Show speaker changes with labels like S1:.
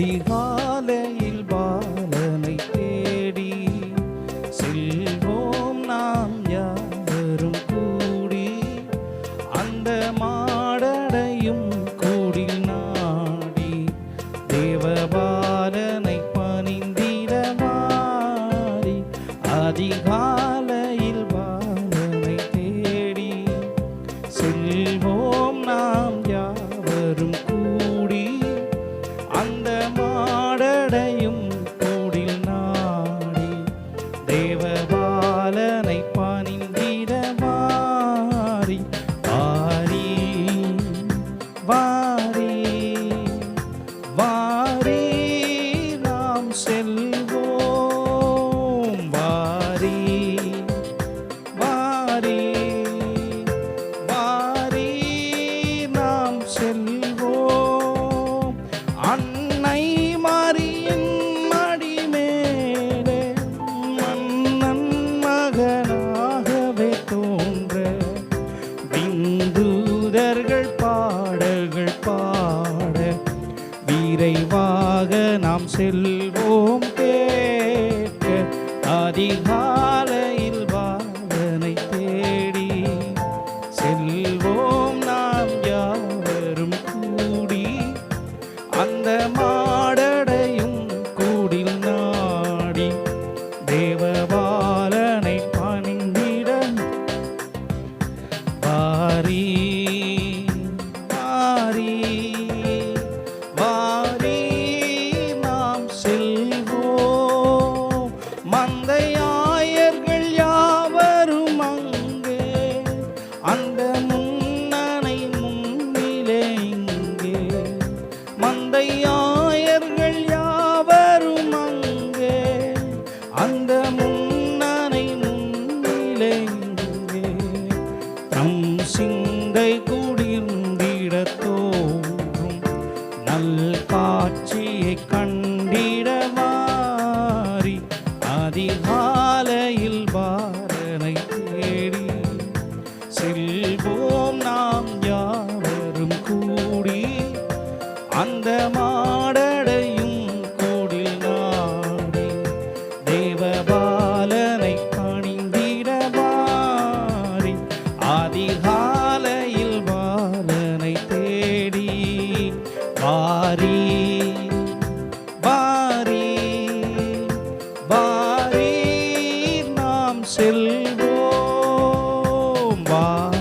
S1: அதிகாலையில் பாலனை தேடி செல்வோம் நாம் யாரும் கூடி. அந்த மாடடையும் கூடி நாடி தேவபாலனை பணிந்திட அதிகாலை வாரி வாரி வாரி வாரி நாம் செல்வோம். வாரி வாரி வாரி நாம் செல்வோம். விரைவாக நாம் செல்வோம் கேட்க அதிகாலையில் வாழனை தேடி செல்வோம் நாம் யாவரும் கூடி. அந்த மாடடையும் கூடில் நாடி தேவபாலனை பணிந்திட. பாரீ அந்த முன்னணை முன்னிலே இங்கே. நம் சிந்தை குடிர்ந்திட தோன்றும் நல் காட்சியை கண்டிட மாறி அதிகாலையில் பாரனை தேடி. செல்வோம் நாம் யாவரும் கூடி அந்த மா தேவபாலனை பணிந்திட மாறி அதிகாலையில் பாலனை தேடி வாரி. வாரி. வாரி நாம் செல்வோம். வாரி.